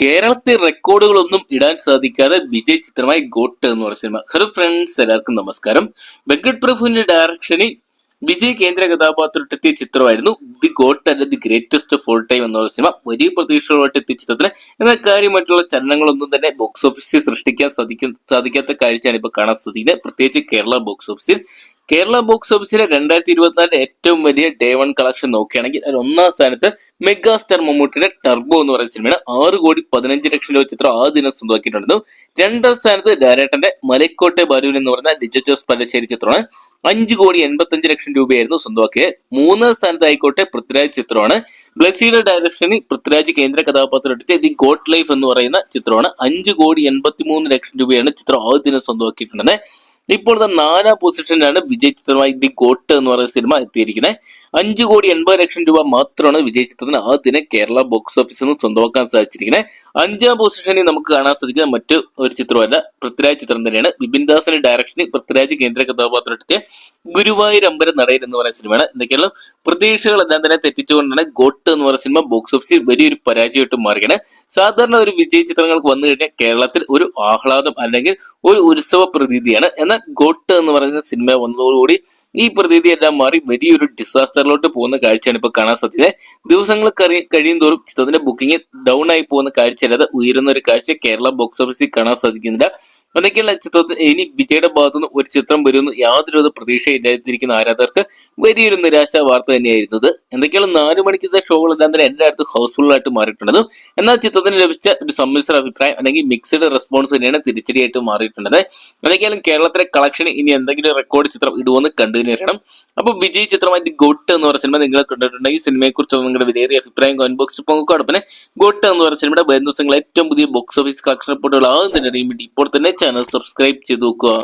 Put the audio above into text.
കേരളത്തിൽ റെക്കോർഡുകളൊന്നും ഇടാൻ സാധിക്കാതെ വിജയ് ചിത്രമായി ഗോട്ട് എന്ന് പറഞ്ഞ സിനിമ. ഹലോ ഫ്രണ്ട്സ് എല്ലാവർക്കും നമസ്കാരം. വെങ്കട് പ്രഭുവിന്റെ ഡയറക്ഷനിൽ വിജയ് കേന്ദ്ര കഥാപാത്രത്തെത്തിയ ചിത്രമായിരുന്നു ദി ഗോട്ട് അല്ല the greatest of all time എന്ന് സിനിമ. വലിയ പ്രതീക്ഷകളോട്ട് എത്തിയ ചിത്രത്തിന് എന്നാൽ കാര്യമായിട്ടുള്ള ചലനങ്ങളൊന്നും തന്നെ ബോക്സ് ഓഫീസിൽ സൃഷ്ടിക്കാൻ സാധിക്കാത്ത കാഴ്ചയാണ് ഇപ്പൊ കാണാൻ സാധിക്കുന്നത്. പ്രത്യേകിച്ച് കേരള ബോക്സ് ഓഫീസിൽ കേരള ബോക്സ് ഓഫീസിലെ രണ്ടായിരത്തി ഇരുപത്തിനാലിലെ ഏറ്റവും വലിയ ഡേ വൺ കളക്ഷൻ നോക്കുകയാണെങ്കിൽ അതിൽ ഒന്നാം സ്ഥാനത്ത് മെഗാസ്റ്റാർ മമ്മൂട്ടിയുടെ ടർബോ എന്ന് പറയുന്ന സിനിമയാണ് ആറ് കോടി പതിനഞ്ച് ലക്ഷം രൂപ ചിത്രം ആ ദിനം സ്വന്തമാക്കിയിട്ടുണ്ടായിരുന്നു. രണ്ടാം സ്ഥാനത്ത് ഡയറക്ടറിന്റെ മലക്കോട്ടെ ബാലുവിൻ എന്ന് പറയുന്ന ഡിജിറ്റോസ് പല്ലശ്ശേരി ചിത്രമാണ്. അഞ്ച് കോടി എൺപത്തഞ്ച് ലക്ഷം രൂപയായിരുന്നു സ്വന്തമാക്കിയത്. മൂന്നാം സ്ഥാനത്ത് ആയിക്കോട്ടെ പൃഥ്വിരാജ് ചിത്രമാണ്. ബ്ലസ്സിയുടെ ഡയറക്ഷനിൽ പൃഥ്വിരാജ് കേന്ദ്ര കഥാപാത്രത്തെ ദി ഗോഡ് ലൈഫ് എന്ന് പറയുന്ന ചിത്രമാണ്. അഞ്ച് കോടി എൺപത്തിമൂന്ന് ലക്ഷം രൂപയാണ് ചിത്രം ആ ദിനം സ്വന്തമാക്കിയിട്ടുള്ളത് ഇപ്പോൾ നാലാം പൊസിഷനിലാണ് വിജയ് ചിത്രമായി ദി ഗോട്ട് എന്ന് പറയുന്ന സിനിമ എത്തിയിരിക്കുന്നത്. അഞ്ച് കോടി എൺപത് ലക്ഷം രൂപ മാത്രമാണ് വിജയ് ചിത്രത്തിന് ആ ദിനം കേരള ബോക്സ് ഓഫീസിൽ നിന്ന് സ്വന്തമാക്കാൻ സാധിച്ചിരിക്കുന്നത്. അഞ്ചാം പൊസിഷനിൽ നമുക്ക് കാണാൻ സാധിക്കുന്ന മറ്റു ഒരു ചിത്രമല്ല പൃഥ്വിരാജ് ചിത്രം തന്നെയാണ്. ബിപിൻ ദാസിന്റെ ഡയറക്ഷനിൽ പൃഥ്വിരാജ് കേന്ദ്ര കഥാപാത്രത്തെ ഗുരുവായൂർ അമ്പലം നടയിൽ എന്ന് പറയുന്ന സിനിമയാണ്. എന്തൊക്കെയാണ് പ്രതീക്ഷകളെല്ലാം തന്നെ തെറ്റിച്ചുകൊണ്ടാണ് ഗോട്ട് എന്ന് പറയുന്ന സിനിമ ബോക്സ് ഓഫീസിൽ വലിയൊരു പരാജയമായിട്ട് മാറുകയാണ്. സാധാരണ ഒരു വിജയ ചിത്രങ്ങൾക്ക് വന്നു കഴിഞ്ഞാൽ കേരളത്തിൽ ഒരു ആഹ്ലാദം അല്ലെങ്കിൽ ഒരു ഉത്സവ പ്രതീതിയാണ്. എന്നാൽ ഗോട്ട് എന്ന് പറയുന്ന സിനിമ വന്നതോടുകൂടി ഈ പ്രതീതി എല്ലാം മാറി വലിയൊരു ഡിസാസ്റ്ററിലോട്ട് പോകുന്ന കാഴ്ചയാണ് ഇപ്പൊ കാണാൻ സാധ്യത ദിവസങ്ങൾ കഴിയും തോറും ചിത്രത്തിന്റെ ബുക്കിംഗ് ഡൗൺ ആയി പോകുന്ന കാഴ്ചയല്ലാതെ ഉയരുന്ന ഒരു കാഴ്ച കേരള ബോക്സ് ഓഫീസിൽ കാണാൻ സാധിക്കുന്നില്ല. അതൊക്കെയുള്ള ചിത്രത്തിൽ ഇനി വിജയുടെ ഭാഗത്തുനിന്ന് ഒരു ചിത്രം വരുമെന്ന് യാതൊരു പ്രതീക്ഷയില്ലാതിരിക്കുന്ന ആരാധകർക്ക് വലിയൊരു നിരാശ വാർത്ത തന്നെയായിരുന്നത്. എന്തൊക്കെയാണ് നാല് മണിക്കത്തെ ഷോകളെല്ലാം തന്നെ എല്ലായിടത്തും ഹൗസ്ഫുൾ ആയിട്ട് മാറിയിട്ടുള്ളത് എന്നാൽ ചിത്രത്തിന് ലഭിച്ച ഒരു സമ്മിശ്ര അഭിപ്രായം അല്ലെങ്കിൽ മിക്സഡ് റെസ്പോൺസ് തന്നെയാണ് തിരിച്ചടിയായിട്ട് മാറിയിട്ടുള്ളത്. എന്തൊക്കെയാലും കേരളത്തിലെ കളക്ഷൻ ഇനി എന്തെങ്കിലും റെക്കോർഡ് ചിത്രം ഇടുമെന്ന് കണ്ടു തന്നെ അറിയണം അപ്പൊ വിജയ് ചിത്രമായി ദി ഗോട്ട് എന്ന് പറയുന്ന സിനിമ നിങ്ങൾ കണ്ടിട്ടുണ്ടെങ്കിൽ സിനിമയെ കുറിച്ച് നിങ്ങളുടെ വിലയേറിയ അഭിപ്രായം കമന്റ് ബോക്സിൽ പങ്കുക്കോടൊപ്പം ഗോട്ട് എന്ന് പറയുന്ന സിനിമയുടെ വരുന്ന ഏറ്റവും പുതിയ ബോക്സ് ഓഫീസ് കളക്ഷൻ റിപ്പോർട്ടുകൾ ആകും തന്നെ അറിയാൻ വേണ്ടി ഇപ്പോൾ തന്നെ ചാനൽ സബ്സ്ക്രൈബ് ചെയ്ത് നോക്കുക.